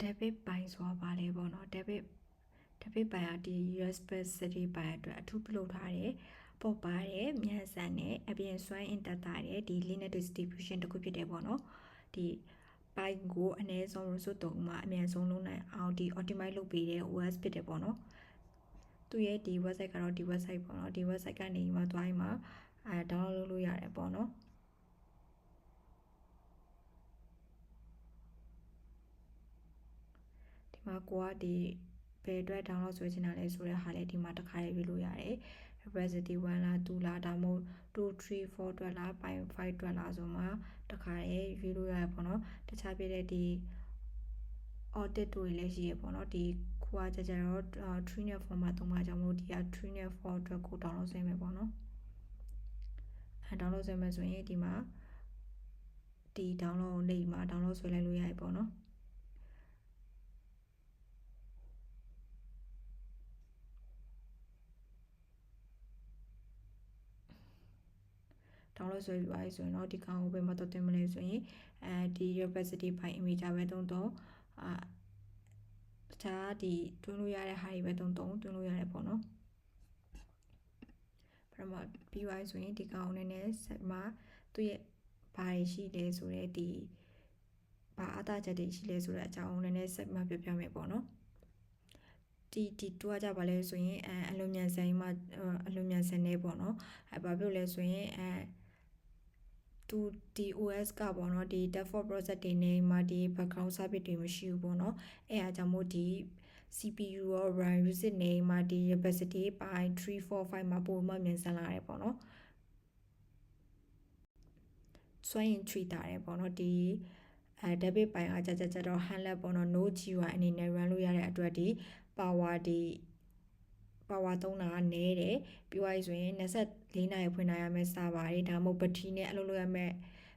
debit ပိုင်းဆိုတာပါလေပေါ့နော် debit debit ပိုင်းကဒီ university ပိုင်းအတွက်အထူးပြုလုပ်ထားတယ်ပေါ့ပါတယ်မြန်ဆန်တယ်အပြင်စွမ်းအင်တက်တာတယ်ဒီ Linux distribution တစ်ခုဖြစ်တယ်ပေါ့နော်ဒီပိုင်းကိုအနည်းဆုံး resource တုံးမှာအမြန်ဆုံးလုပ်နိုင်အောင်ဒီ optimize လုပ်ပေးတဲ့ OS ဖြစ်တယ်ပေါ့နော်သူရဲ့ဒီ website ကတော့ဒီ website ပေါ့နော်ဒီ website ကနေမှသွားရင်မှအဲ download လုပ်လို့ရတယ်ပေါ့နော်ဒီမှာ ကိုကဒီဘယ်အတွက် download ဆွဲချင်တာလဲဆိုတဲ့ဟာလေးဒီမှာတစ်ခါလေးပြလို့ရတယ် capacity 1လား2လားဒါမှမဟုတ်2 3 4အတွက်လား5 5အတွက်လားဆိုမှတစ်ခါလေးရွေးလို့ရတယ်ပေါ့နော်တခြားပြတဲ့ဒီ audit တွေလည်းရှိရပေါ့နော်ဒီခွာကြကြတော့3 net 4မှာသုံးပါကြောင့်မလို့ဒီက3 net 4အတွက်ကို download ဆင်းမယ်ပေါ့နော်အဲ download ဆင်းမယ်ဆိုရင်ဒီမှာဒီ download လိမ့်မှာ download ဆွဲလိုက်လို့ရတယ်ပေါ့နော် ဒေါင်းလို့ဆွဲပြီးပါပြီဆိုရင်တော့ဒီကောင်ကိုဘယ်မှာတော့တင်မလဲဆိုရင်အဲဒီ capacity file image ပဲတုံးတော့အာတခြားဒီတွင်းလို့ရတဲ့ဟာတွေပဲတုံးတုံးတွင်းလို့ရတယ်ပေါ့နော်ပထမပြီးပါဆိုရင်ဒီကောင်နဲ့နဲ့ဆက်မှာသူ့ရဲ့ဘာတွေရှိလဲဆိုတဲ့ဒီဘာအတားချက်တွေရှိလဲဆိုတဲ့အကြောင်းနဲ့နဲ့ဆက်မှာပြောပြမယ်ပေါ့နော်ဒီဒီတွားကြပါလဲဆိုရင်အဲအလုံးမြန်ဆိုင်မှာအလုံးမြန်ဆန်နေပေါ့နော်အဲဘာဖြစ်လဲဆိုရင်အဲ သူဒီ OS ကပေါ့နော်ဒီ default project တွေနဲ့မှာဒီ background service တွေမရှိဘူးပေါ့နော်အဲအားကြောင့်မို့ဒီ CPU ရော RAM usage နဲ့မှာဒီ capacity ပိုင်း345မှာပုံမှန်မြန်ဆန်လာတယ်ပေါ့နော်စွမ်းရင်ထွေတာတယ်ပေါ့နော်ဒီအဲ debit ပိုင်းအားကြကြကြတော့ handle ပေါ့နော် no GUI အနေနဲ့ run လို့ရတဲ့အတွက်ဒီ power ဒီ power သုံးတာကနည်းတယ်ပြီးသွားပြီဆိုရင်24နာရီဖွင့်နိုင်ရမယ့် server တွေဒါမှမဟုတ် battery နဲ့အလုပ်လုပ်ရမယ့်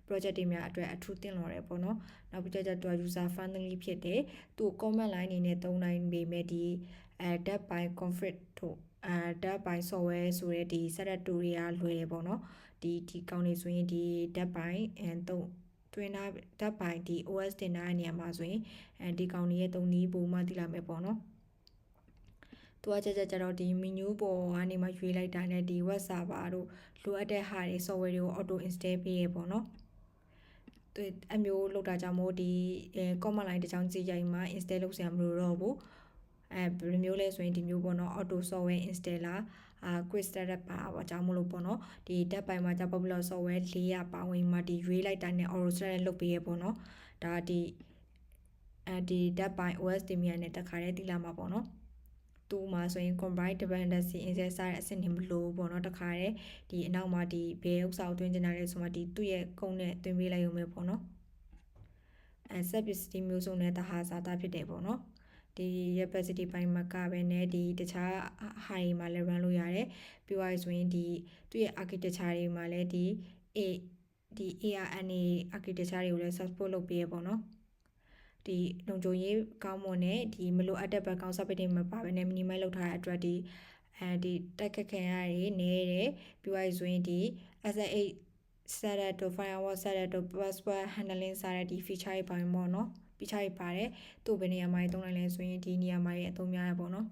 project တွေများအတွက်အထူးသင့်တော်တယ်ပေါ့နော်နောက်ပြီးတော့ user friendly ဖြစ်တယ်သူ comment line အနေနဲ့သုံးနိုင်ပေမဲ့ဒီအဲ dev by config တို့အဲ dev by software ဆိုတဲ့ဒီ setup တွေကလွယ်တယ်ပေါ့နော်ဒီဒီကောင်းနေဆိုရင်ဒီ dev by အဲသုံးတွင်တာဓာတ်ပိုင်ဒီ OS တင်တာနေရာမှာဆိုရင်အဲဒီကောင်ကြီးရဲ့သုံးနည်းပုံမှသိလာမယ်ပေါ့နော် သူကကြကြကြတော့ဒီ menu ပေါ်ကနေမှရွေးလိုက်တာနဲ့ဒီ web server တို့လိုအပ်တဲ့ဟာတွေ software တွေကို auto install ပေးရပေါ့နော်သူအမျိုးလောက်တာကြောင့်မို့ဒီ command line တစ်ချောင်းကြည့်ရိုက်မှာ install လုပ်စရာမလိုတော့ဘူးအဲဘယ်လိုမျိုးလဲဆိုရင်ဒီမျိုးပေါ့နော် auto software installer အာ quick startup ပါအကြောင်းမလို့ပေါ့နော်ဒီတက်ပိုင်မှာじゃ popular software 400ပါဝင်မှာဒီရွေးလိုက်တိုင်းနဲ့ auto startup လုပ်ပေးရပေါ့နော်ဒါဒီအဲဒီတက်ပိုင် OS တင်မြန်နဲ့တခါတည်းတိလာမှာပေါ့နော် တူမှာဆိုရင် combine dependency insert စတဲ့အဆင့်တွေမလို့ပေါ့နော်တခါတည်းဒီအနောက်မှာဒီဘယ်ဥစ္စာကိုတွင်းကျင်တာလဲဆိုမှဒီသူ့ရဲ့ကုန်းနဲ့တွင်းပေးလိုက်ရုံပဲပေါ့နော်အဲ service ဒီမျိုးစုံနဲ့တဟာစာတာဖြစ်တယ်ပေါ့နော်ဒီ capacity ပိုင်းမှာကပဲねဒီတခြား high မှာလည်း run လုပ်ရတယ်ပြီးသွားဆိုရင်ဒီသူ့ရဲ့ architecture တွေမှာလည်းဒီ A ဒီ ARNA architecture တွေကိုလည်း support လုပ်ပေးရပေါ့နော် ဒီလုံခြုံရေးကောင်းမွန်တဲ့ဒီမလိုအပ်တဲ့ background service တွေမပါဘဲနဲ့ minimize လုပ်ထားတဲ့အတွက်ဒီအဲဒီတိုက်ခက်ခဲရတွေနေတယ်ပြီးသွားဆိုရင်ဒီ SA8 setup တို့ firewall setup တို့ password handling စတဲ့ဒီ feature တွေပိုင်းပေါ့နော် feature တွေပါတယ်သူ့ဘယ်နေရာမှာသုံးနိုင်လဲဆိုရင်ဒီနေရာမှာရအသုံးများရပေါ့နော်